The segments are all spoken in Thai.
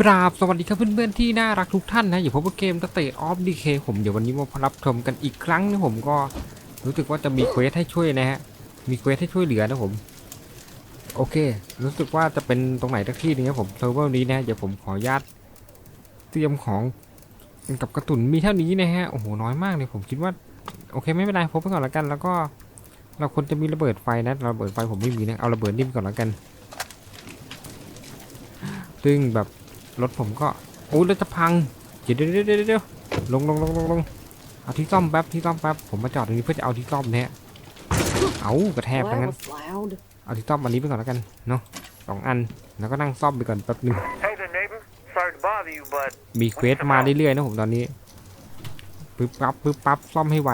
กราบสวัสดีครับเพื่อนๆที่น่ารักทุกท่านนะอยู่พบกับเกมสเตทออฟดีเคผมเดี๋ยววันนี้มารับชมกันอีกครั้งนะผมก็รู้สึกว่าจะมีเควสให้ช่วยนะฮะมีเควสให้ช่วยเหลือนะผม โอเค รู้สึกว่าจะเป็นตรงไหนสักที่นึงครับผมเซิร์ฟเวอร์นี้นะเดี๋ยวผมขออนุญาตเตรียมของกับกระตุนมีเท่านี้นะฮะโอ้โหน้อยมากเลยผมคิดว่า โอเคไม่เป็นไรพบไปก่อนแล้วกัน แล้วก็เราควรจะมีระเบิดไฟนะระเบิดไฟผมไม่มีนะเอาระเบิดนิ่มก่อนแล้วกันซึ่งแบบ รถผมก็โอ้ยรถจะพังเดี๋ยวเดี๋ยวเดี๋ยวเดี๋ยวลงลงลงลงลงเอาที่ซ่อมแป๊บที่ซ่อมแป๊บผมมาจอดตรงนี้เพื่อจะเอาที่ซ่อมเนี่ยเอากระแทก Well, ทั้ง that นั้น was loud. เอาที่ซ่อมอันนี้ไปก่อนแล้วกันเนาะสองอันแล้วก็นั่งซ่อมไปก่อนแป๊บหนึง Hey there, neighbor. Sorry to bother you, but มีเควสมาเรื่อยๆนะผมตอนนี้ปึ๊บปั๊บปึ๊บปั๊บซ่อมให้ไว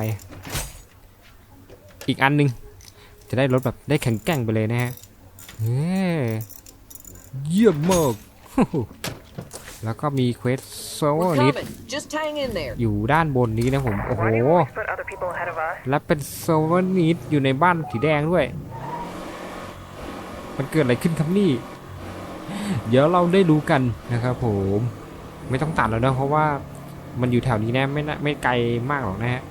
อีกอันหนึงจะได้รถแบบได้แข็งแกร่งไปเลยนะฮะเฮ้เยี่ยมมาก แล้วก็มีเควสโซ We're นิด coming. Just hang in there. อยู่ด้านบนนี้นะผม โอ้โห why do you always put other people ahead of us? และเป็นโซเวอร์นิดอยู่ในบ้านสีแดงด้วย มันเกิดอะไรขึ้นครับนี่ เดี๋ยวเราได้รู้กันนะครับผม ไม่ต้องตัดแล้วนะเพราะว่ามันอยู่แถวนี้นะไม่น่าไม่ไกลมากหรอกนะฮะ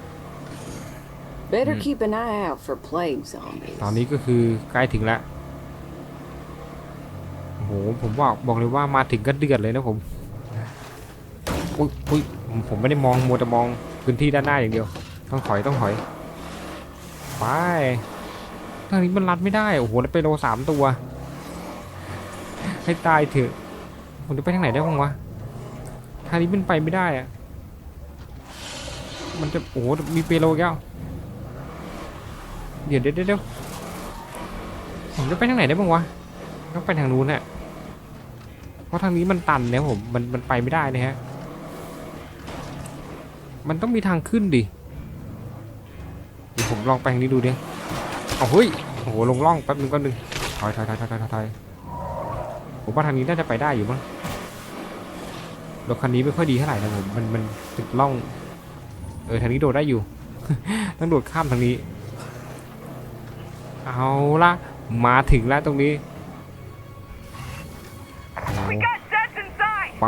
Better Hmm. keep an eye out for plague zombies. ตอนนี้ก็คือใกล้ถึงแล้วโอ้โหผมบอกบอกเลยว่ามาถึงก็เดือดเลยนะผม อุ้ยอุ้ยผมไม่ได้มองมัวแต่มองพื้นที่ด้านหน้าอย่างเดียว ต้องถอยต้องถอยไปทางนี้มันรัดไม่ได้ โอ้โหแล้วไปโลสามตัว ให้ตายเถอะผมจะไปทางไหนได้บ้างวะทางนี้มันไปไม่ได้อะมันจะโอ้โหมีเปโลแก้วเดี๋ยวเดี๋ยวเดี๋ยวผมจะไปทางไหนได้บ้างวะต้องไปทางนู้นแหละเพราะทางนี้มันตันเนี่ยผมมันมันไปไม่ได้นะฮะ มันต้องมีทางขึ้นดิเดี๋ยวผมลองไปทางนี้ดูดิเอาเฮ้ยโอ้โหลงร่องแป๊บนึงแป๊บนึงถอยถอยถอยถอยถอยถอยผมว่าทางนี้น่าจะไปได้อยู่มั้งรถคันนี้ไม่ค่อยดีเท่าไหร่นะผมมันมันติดร่อง เออทางนี้โดดได้อยู่ ต้องโดดข้ามทางนี้ เอาละมาถึงแล้วตรงนี้โอ้ We got Zeds inside. ไป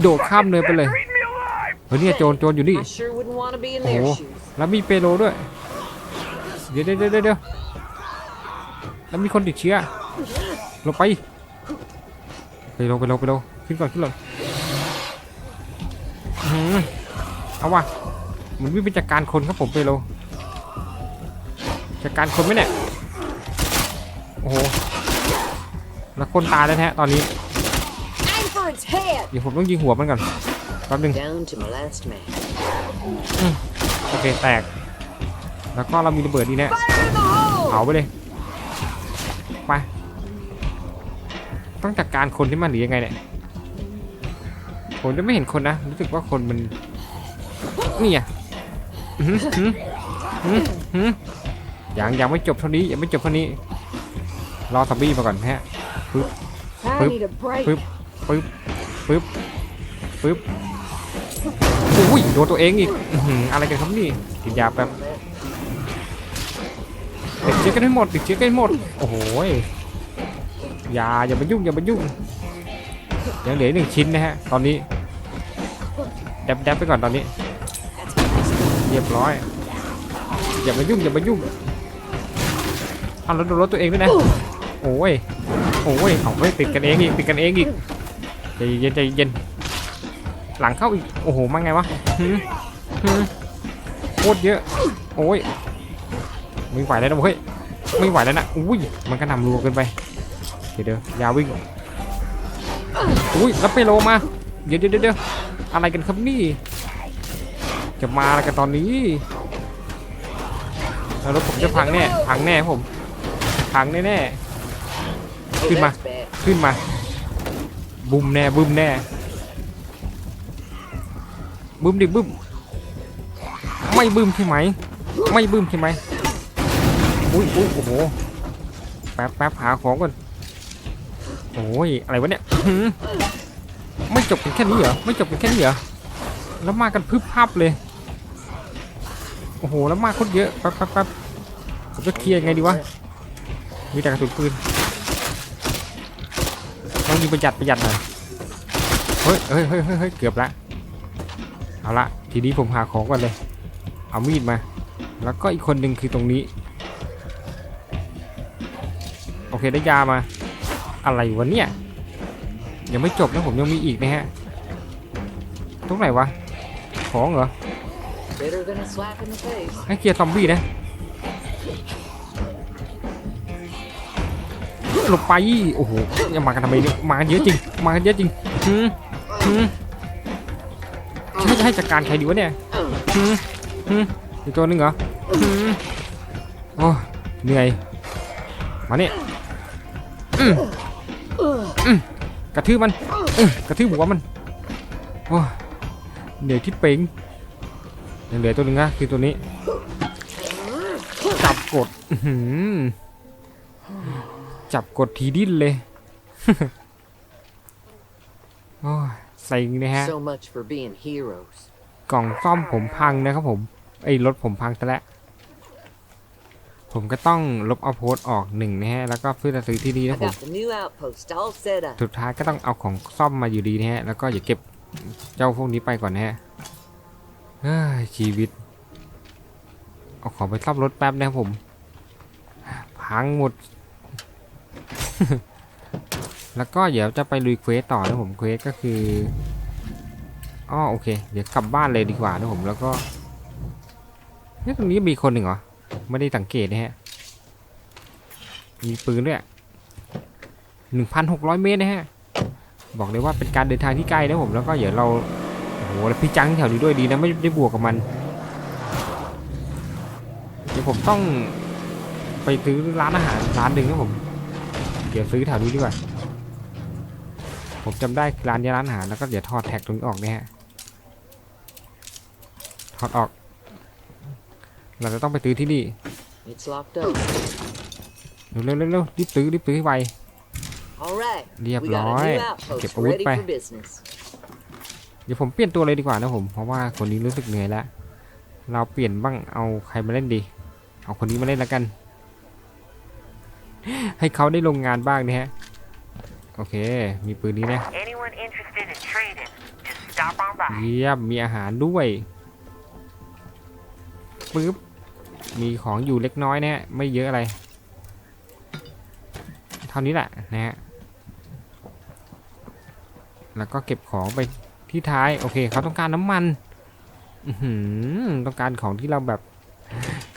โดดข้ามเนินไปเลย Eat me alive. เฮ้ยเนี่ยโจรโจรอยู่นี่ I sure wouldn't want to be in their Oh. shoes. แล้วมีเปโลด้วยเดี๋ยวเดี๋ยวเดี๋ยวเดี๋ยวแล้วมีคนติดเชื้อลงไป ไปลงไปลงไปลงขึ้นก่อนขึ้นก่อนอื้อหือเอาว่ะมันวิ่งไปจัดการคนครับผมไปโลจัดการคนไหมเนี่ยโอ้โหแล้วคนตายแล้วแท้ตอนนี้ Aim for its head. เดี๋ยวผมต้องยิงหัวมันก่อน แป๊บนึง Down to my last man. โอเคแตก แล้วก็เรามีระเบิดนี่แน่ Fire in the hole. เผาไปเลย ไป ต้องจัดการคนที่มันหรือยังไงเนี่ย ผมจะไม่เห็นคนนะ รู้สึกว่าคนมัน นี่อะอื้อหือหือหือยังยังไม่จบเท่านี้ยังไม่จบเท่านี้ รอซอมบี้มาก่อนฮะ I Boop. need a break. Boop. ปึ๊บปึ๊บปึ๊บ อุ้ยโดนตัวเองอีกอะไรกันครับนี่กินยาแป๊บติดเชื้อกันให้หมดติดเชื้อกันให้หมดโอ้โหยยาอย่ามายุ่งอย่ามายุ่งยังเหลือหนึ่งชิ้นนะฮะตอนนี้แดบแดบไปก่อนตอนนี้เรียบร้อยอย่ามายุ่งอย่ามายุ่งเอารถรถตัวเองด้วยนะโอ้ยโอ้ยเอาเฮ้ยติดกันเองอีกติดกันเองอีกใจเย็นใจเย็น หลังเข้าอีก โอ้โหมาไงวะโคตรเยอะ โอ้ยไม่ไหวแล้วนะเฮ้ยไม่ไหวแล้วนะอุ้ยมันกระหน่ำรัวเกินไป เดี๋ยวเดี๋ยวยาวิ่งอุ้ยแล้วไปโลมา เดี๋ยวเดี๋ยวเดี๋ยวอะไรกันครับนี่ จะมาอะไรกันตอนนี้แล้วรถผมจะพังแน่พังแน่ผมพังแน่แน่ Oh, Good that's bad. ๆขึ้นมาบุมแน่บึ้มแน่ บึ้มดิบึ้มไม่บึ้มใช่ไหม ไม่บึ้มใช่ไหมอุ้ยอุ้ยโอ้โหแป๊บแป๊บหาของก่อนโอ้ยอะไรวะเนี่ยไม่จบกันแค่นี้เหรอไม่จบกันแค่นี้เหรอแล้วมากันพึบพับเลยโอ้โหแล้วมาโคตรเยอะแป๊บแป๊บแป๊บผมจะเคลียร์ยังไงดีวะมีแต่กระสุนปืนต้องยิงประหยัดประหยัดหน่อยเฮ้ยเฮ้ยเฮ้ยเฮ้ยเฮ้ยเกือบละ เอาละทีนี้ผมหาของก่อนเลย เอามีดมา แล้วก็อีกคนหนึ่งคือตรงนี้ โอเคได้ยามา อะไรวะเนี่ย ยังไม่จบนะผมยังมีอีกนะฮะ ตรงไหนวะ ของเหรอ ให้เคลียร์ซอมบี้นะหลบไป โอ้โหย่ามากันทำไมเนี่ยมาเยอะจริง มากันเยอะจริงหืมหืม ให้จะให้จัดการใครดีวะเนี่ยหืมหืมอีกตัวหนึงเหรอหืมโอ้เหนื่อย มาเนี่ยอืมอืมกระทืบมันอืมกระทืบหัวมันโอ้เหนื่อยที่เป่งยังเหลือตัวหนึ่งนะคือตัวนี้จับกดอื้อหือจับกดทีดิ้นเลยโอ้ย ใส่นะฮะ So much for being heroes. กล่องซ่อมผมพังนะครับผมไอ้ยรถผมพังซะแล้วผมก็ต้องลบเอาโพสต์ออกหนึ่งนะฮะ แล้วก็เพื่อจะซื้อที่นี่ I นะผม got the new outpost all set up. สุดท้ายก็ต้องเอาของซ่อมมาอยู่ดีนะฮะ แล้วก็อย่าเก็บเจ้าพวกนี้ไปก่อนนะฮะเฮ้ยชีวิต เอาของไปซ่อมรถแป๊บนะครับผม พังหมด แล้วก็เดี๋ยวจะไปลุยเควสต่อนะผมเควสก็คืออ้อโอเค เดี๋ยวกลับบ้านเลยดีกว่านะผมแล้วก็เฮ้ตรงนี้มีคนหนึ่งเหรอ ไม่ได้สังเกตนะฮะ มีปืนด้วยหนึ่งพันหกร้อยเมตรนะฮะ บอกเลยว่าเป็นการเดินทางที่ใกล้นะผมแล้วก็เดี๋ยวเราโอ้โหแล้วพี่จังแถวนี้ด้วยดีนะไม่ได้บวกกับมัน เดี๋ยวผมต้องไปซื้อร้านอาหารร้านหนึ่งนะผม เดี๋ยวซื้อแถวนี้ดีกว่า ผมจำได้ร้านนี้ร้านอาหารแล้วก็เดี๋ยวถอดแท็กตรงนี้ออกนะฮะถอดออก เราจะต้องไปซื้อที่นี่ It's locked up. เร็วเร็วเร็วเร็วรีบซื้อรีบซื้อให้ไว All right. เรียบ We ร้ got อย a new outpost เก็บอาวุธ ready ไป for business. เดี๋ยวผมเปลี่ยนตัวเลยดีกว่านะผม เพราะว่าคนนี้รู้สึกเหนื่อยแล้ว เราเปลี่ยนบ้าง เอาใครมาเล่นดี เอาคนนี้มาเล่นแล้วกัน ให้เขาได้ลงงานบ้างนะฮะ โอเค มีปืนนี้นะ Anyone interested in trading, just stop on by. เยี่ยมมีอาหารด้วยปึ๊บมีของอยู่เล็กน้อยนะฮะไม่เยอะอะไร เท่านี้แหละนะฮะแล้วก็เก็บของไปที่ท้ายโอเคเขาต้องการน้ำมันอือหือต้องการของที่เราแบบ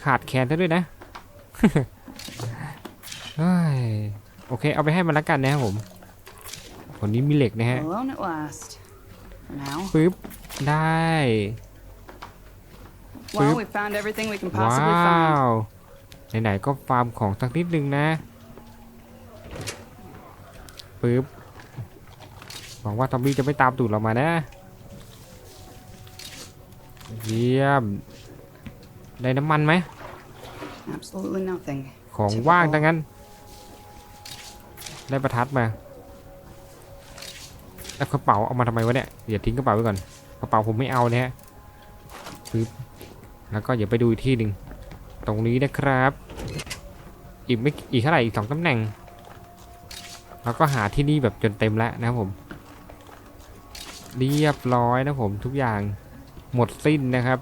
ขาดแคลนซะด้วยนะเฮ้ยโอเค เอาไปให้มันละกันนะครับผม คนนี้มีเหล็กนะฮะ Alone at last. For now. ปึ๊บ ได้ Well, Boop. we found everything we can ว้ possibly า find. วไหนๆก็ฟาร์มของสักนิดนึงนะปึ๊บหวังว่าทอมบี้จะไม่ตามตูดเรามานะ เยี่ยม ได้น้ำมันไหม Absolutely nothing. ของว่างทั้งนั้น ได้ประทัดมา แล้วกระเป๋าเอามาทำไมวะเนี่ยอย่าทิ้งกระเป๋าไว้ก่อนกระเป๋าผมไม่เอานะฮะปึ๊บแล้วก็อย่าไปดูอีกที่หนึ่งตรงนี้นะครับ อีกไม่อีกเท่าไหร่อีกสองตำแหน่ง แล้วก็หาที่นี่แบบจนเต็มแล้วนะครับผม เรียบร้อยนะผมทุกอย่างหมดสิ้นนะครับ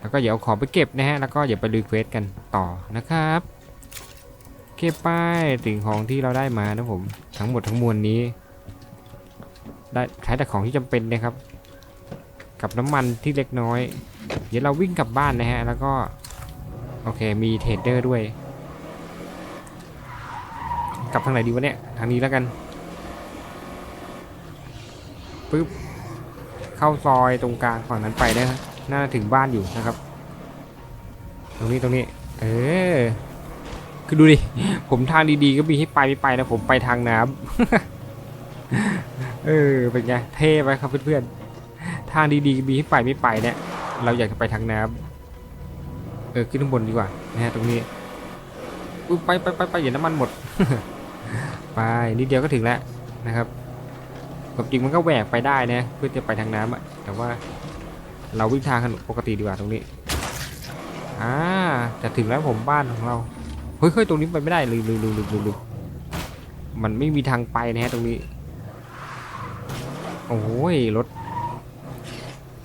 แล้วก็เดี๋ยวเอาของไปเก็บนะฮะ แล้วก็อย่าไปรีเควสกันต่อนะครับ เก็บไปสิ่งของที่เราได้มานะผม ทั้งหมดทั้งมวลนี้ ได้ใช้แต่ของที่จำเป็นนะครับ กับน้ำมันที่เล็กน้อย เดี๋ยวเราวิ่งกลับบ้านนะฮะ แล้วก็ โอเค มีเทรดเดอร์ด้วย กลับทางไหนดีวะเนี่ย ทางนี้แล้วกันปึ๊บ เข้าซอยตรงกลางฝั่งนั้นไปนะฮะน่าถึงบ้านอยู่นะครับ ตรงนี้ตรงนี้ เออ คือดูดิ ผมทางดีๆก็มีให้ไปไม่ไปนะผมไปทางน้ำ เออ เป็นไง เท่ไหมครับเพื่อนๆ ทางดีๆ มีให้ไปไม่ไปเนี่ย เราอยากจะไปทางน้ำเออ ขึ้นข้างบนดีกว่านะฮะตรงนี้อุ๊ยไปไปไปไปอย่าน้ำมันหมด ไปนิดเดียวก็ถึงแล้วนะครับความจริงมันก็แหวกไปได้นะ เพื่อจะไปทางน้ำอะแต่ว่าเราวิ่งทางถนนปกติดีกว่าตรงนี้ อ่า จะถึงแล้วผมบ้านของเรา เฮ้ยเฮ้ยตรงนี้ไปไม่ได้ลืมลืมลืมลืมลืมลืมมันไม่มีทางไปนะฮะตรงนี้ โอ้ยรถ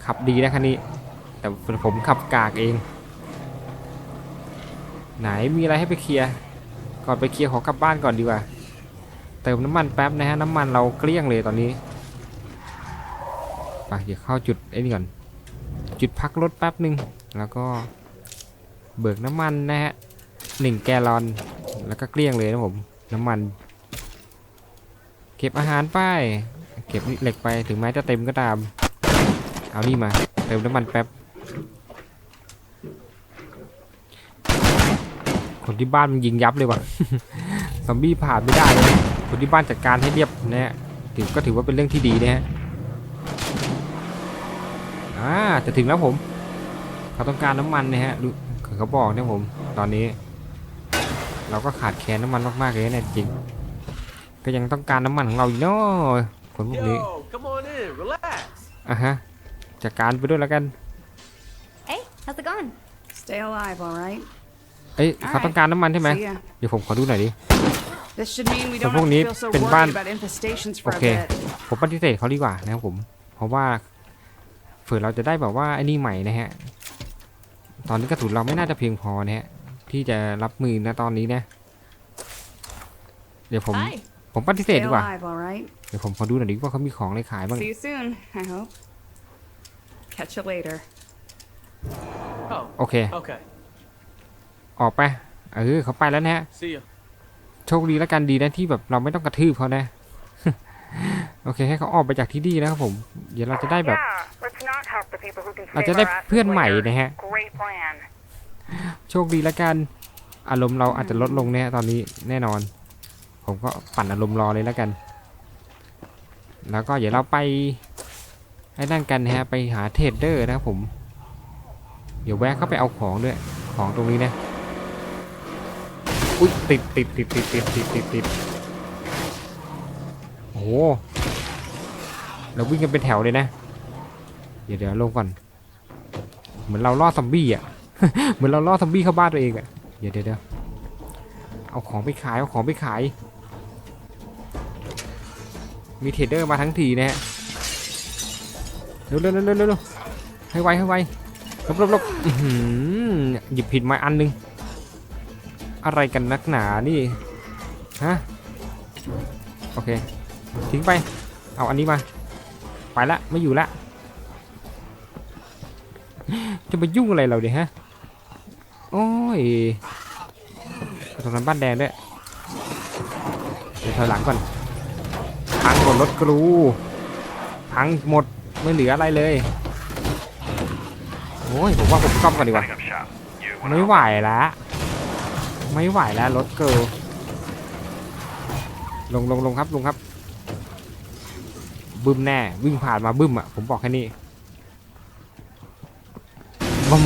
ขับดีนะคันนี้ แต่ผมขับกากเอง ไหนมีอะไรให้ไปเคลียร์ก่อนไปเคลียร์ขอกลับบ้านก่อนดีกว่า เติมน้ำมันแป๊บนะฮะน้ำมันเราเกลี้ยงเลยตอนนี้ไปเดี๋ยวเข้าจุดไอ้นี่ก่อน จุดพักรถแป๊บหนึ่งแล้วก็เบิกน้ำมันนะฮะหนึ่งแกลอนแล้วก็เกลี้ยงเลยนะผม น้ำมัน เก็บอาหารไป เก็บเหล็กไปถึงแม้จะเต็มก็ตาม เอานี่มา เติมน้ำมันแป๊บ คนที่บ้านมันยิงยับเลยว่ะ ซอมบี้ผ่านไม่ได้เลย คนที่บ้านจัดการให้เรียบนะฮะถือก็ถือว่าเป็นเรื่องที่ดีนะฮะ อ่าจะถึงแล้วผม เขาต้องการน้ำมันนะฮะดูเขาบอกนะผม ตอนนี้ เราก็ขาดแคลนน้ำมันมากๆเลยนะจริงก็ยังต้องการน้ำมันของเราอยู่เนาะ คนพวกนี้ Yo, come on in, relax. อะฮะจัดการไปด้วยแล้วกัน Hey, how's it going? Stay alive, all right? เอ้ยเขาต้องการน้ำมันใช่ไหม See ya. เดี๋ยวผมขอดูหน่อยดิ This should mean we So don't พวก have นี้ to feel so เป็น worried บ้าน about infestations for Okay. a bit. ผมปฏิเสธเขาดีกว่านะครับผม เพราะว่าเผื่อเราจะได้แบบว่าไอ้นี่ใหม่นะฮะตอนนี้กระสุนเราไม่น่าจะเพียงพอนะฮะที่จะรับมือนะตอนนี้นะ เดี๋ยวผม Hi. ผมปฏิเสธ Stay ดีกว่า alive, all right? เดี๋ยวผมขอดูหน่อยดิว่าเขามีของอะไรขายบ้าง See you soon, I hope. Catch you later. Oh, โอเค okay. ออกไป เออเขาไปแล้วนะฮะ See ya. โชคดีแล้วกันดีนะที่แบบเราไม่ต้องกระทืบเขานะ โอเค ให้เขาออกไปจากที่นี่นะครับผม เดี๋ยวเราจะได้แบบ Yeah, let's not help the people who can เรา save จะได้ our asses เพื่อนใหม่ later. นะฮะ Great plan. โชคดีแล้วกัน อารมณ์เราอาจจะลดลงเนี่ยตอนนี้แน่นอน ผมก็ปั่นอารมณ์รอเลยแล้วกัน แล้วก็เดี๋ยวเราไปให้นั่นกันนะฮะไปหาเทรดเดอร์นะครับผม เดี๋ยวแวะเข้าไปเอาของด้วยของตรงนี้นะอุ้ยติดติดติดติดติดติดติดติดโอ้โหเราวิ่งกันเป็นแถวเลยนะ เดี๋ยวเดี๋ยวลงก่อน เหมือนเราล่อซอมบี้อะเหมือนเราล่อซอมบี้เข้าบ้านตัวเองอะเดี๋ยวเดี๋ยวเอาของไปขายเอาของไปขาย มีเทรดเดอร์มาทั้งทีนะฮะเร็วเร็วเร็วเร็วเร็วให้ไวให้ไวลบลบลบหยิบผิดมาอันหนึง อะไรกันนักหนานี่ฮะโอเคทิ้งไป เอาอันนี้มา ไปละไม่อยู่ละ จะมายุ่งอะไรเราเดี๋ยฮะ โอ้ยตรงนั้นบ้านแดงด้วยเดี๋ยวถอยหลังก่อน รถกรูพังหมดไม่เหลืออะไรเลย โอ้ยผมว่าผมซ่อมก่อนดีกว่าไม่ไหวแล้ว ไม่ไหวแล้วรถเกิลลงลงลงครับลงครับ บึ้มแน่ วิ่งผ่านมาบึ้มอะ ผมบอกแค่นี้บึ้ม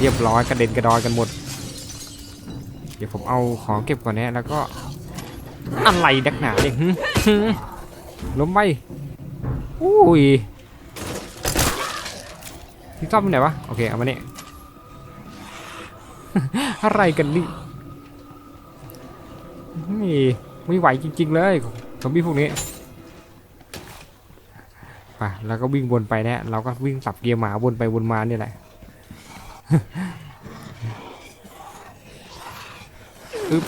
เรียบร้อยกระเด็นกระดอยกันหมด เดี๋ยวผมเอาของเก็บก่อนนะแล้วก็อะไรดักหนาเนี่ย ล้มไปอุ้ยที่ซ่อมไหนวะ โอเค เอามาเนี่ยอะไรกันนี่นี่ไม่ไหวจริง ๆ เลยซอมบี้พวกนี้ไปแล้วก็วิ่งวนไปนะเราก็วิ่งสับเกียร์หมาวนไปวนมาเนี่ยแหละอึ๊บ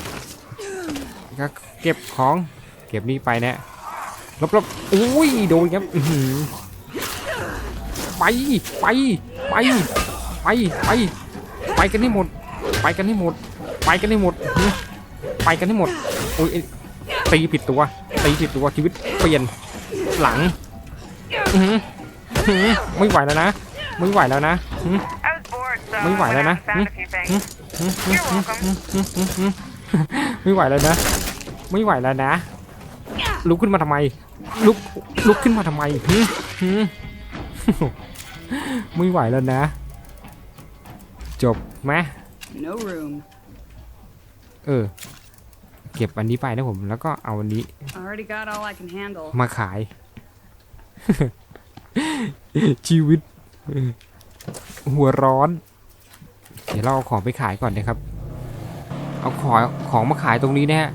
ก็เก็บของ เก็บนี่ไปนะ ลบลบอุ้ยโดนครับไปไปไปไปไปไปกันให้หมด ไปกันให้หมด ไปกันให้หมดไปกันให้หมดโอ้ยตีผิดตัวตีผิดตัวชีวิตเปลี่ยนหลังอื้อหืออื้อหือไม่ไหวแล้วนะไม่ไหวแล้วนะหึ I was bored, so Mấy quả I đây went nè. out and found a few things. หึหึ You're welcome. ไม่ไหวแล้วนะ ไม่ไหวแล้วนะลุกขึ้นมาทำไม ลุกลุกขึ้นมาทำไมหึหึไม่ไหวแล้วนะ จบไหม No room. เออ เก็บอันนี้ไปนะผม แล้วก็เอาอันนี้ Already got all I can handle. มาขาย ชีวิต หัวร้อน เดี๋ยวเราเอาของไปขายก่อนนะครับ เอาของของมาขายตรงนี้นะฮะ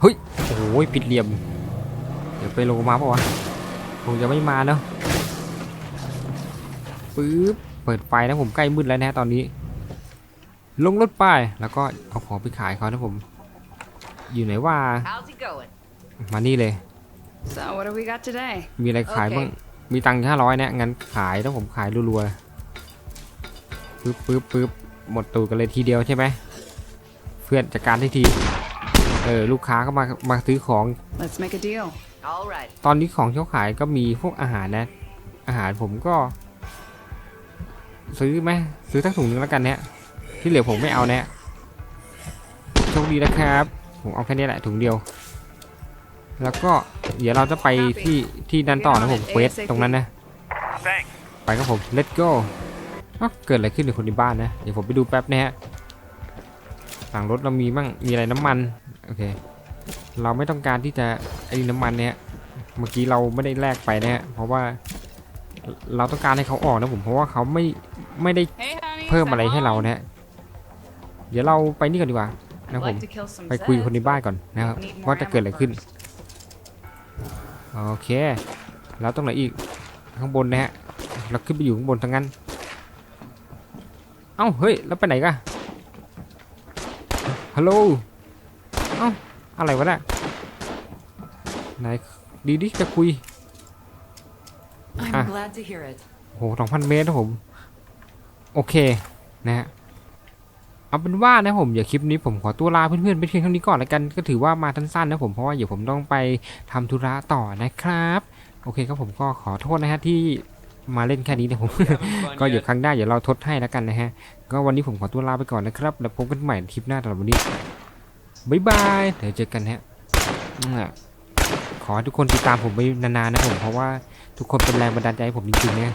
เฮ้ย โอ้ยผิดเหลี่ยมเดี๋ยวไปโลมาปะวะคงจะไม่มาเนาะปึ๊บเปิดไฟนะผมใกล้มืดแล้วนะฮะตอนนี้ ลงรถไปแล้วก็เอาของไปขายเขานะผม อยู่ไหนว่า How's it going? มานี่เลย So, what do we got today? มีอะไรขายบ้างมีตังค์ห้าร้อยเนี่ยงั้นขายแล้วผมขายรัวๆปึ๊บปึ๊บปึ๊บหมดตูดกันเลยทีเดียวใช่ไหมเพื่อนจัดการให้ทีเออลูกค้าก็มามาซื้อของ Let's make a deal. All right. ตอนนี้ของที่เขาขายก็มีพวกอาหารนะ อาหารผมก็ ซื้อไหมซื้อทั้งถุงนึงแล้วกันเนี่ยที่เหลือผมไม่เอาเนี่ยโชคดีนะครับ ผมเอาแค่นี้แหละถุงเดียว แล้วก็เดี๋ยวเราจะไปที่ที่นั่นต่อนะผมเควสตรงนั้นนะ Thanks. ไปครับผม let's go อ้าวเกิดอะไรขึ้นกับคนในบ้านนะ เดี๋ยวผมไปดูแป๊บนะฮะหลังรถเรามีมั่งมีอะไรน้ำมัน โอเค เราไม่ต้องการที่จะไอ้น้ำมันเนี่ยเมื่อกี้เราไม่ได้แลกไปนะฮะเพราะว่าเราต้องการให้เขาออกนะผมเพราะว่าเขาไม่ไม่ได้ Hey, honey. เพิ่มอะไรให้เรานะฮะเดี๋ยวเราไปนี่ก่อนดีกว่านะ I'd ผม like to kill some ไปคุยกับคนใน Zeds, บ้านก่อนนะครับ but need more ว่าจะเกิดอะไร ammo ขึ้น first. โอเคแล้วตรงไหนอีกข้างบนนะฮะเราขึ้นไปอยู่ข้างบนทั้งนั้นเอ้าเฮ้ยแล้วไปไหนกันฮัลโหลเอ้าอะไรวะเนี่ยไหนดีดิจะคุย I'm Ah. glad to hear it. โหสองพันเมตรนะผม โอเค นะฮะเอาเป็นว่านะผม เดี๋ยวคลิปนี้ผมขอตัวลาเพื่อนๆไปเพียงเท่านี้ก่อนแล้วกัน ก็ถือว่ามาสั้นๆนะผม เพราะว่าเดี๋ยวผมต้องไปทำธุระต่อนะครับ โอเคครับผมก็ขอโทษนะฮะที่มาเล่นแค่นี้นะผม ก็เดี๋ยวครั้งหน้าเดี๋ยวเราทดให้แล้วกันนะฮะ ก็วันนี้ผมขอตัวลาไปก่อนนะครับ แล้วพบกันใหม่ในคลิปหน้าสำหรับวันนี้ บ๊ายบาย เดี๋ยวเจอกันฮะขอทุกคนติดตามผมไปนานๆนะผม เพราะว่าทุกคนเป็นแรงบันดาลใจให้ผมจริงๆเนี่ย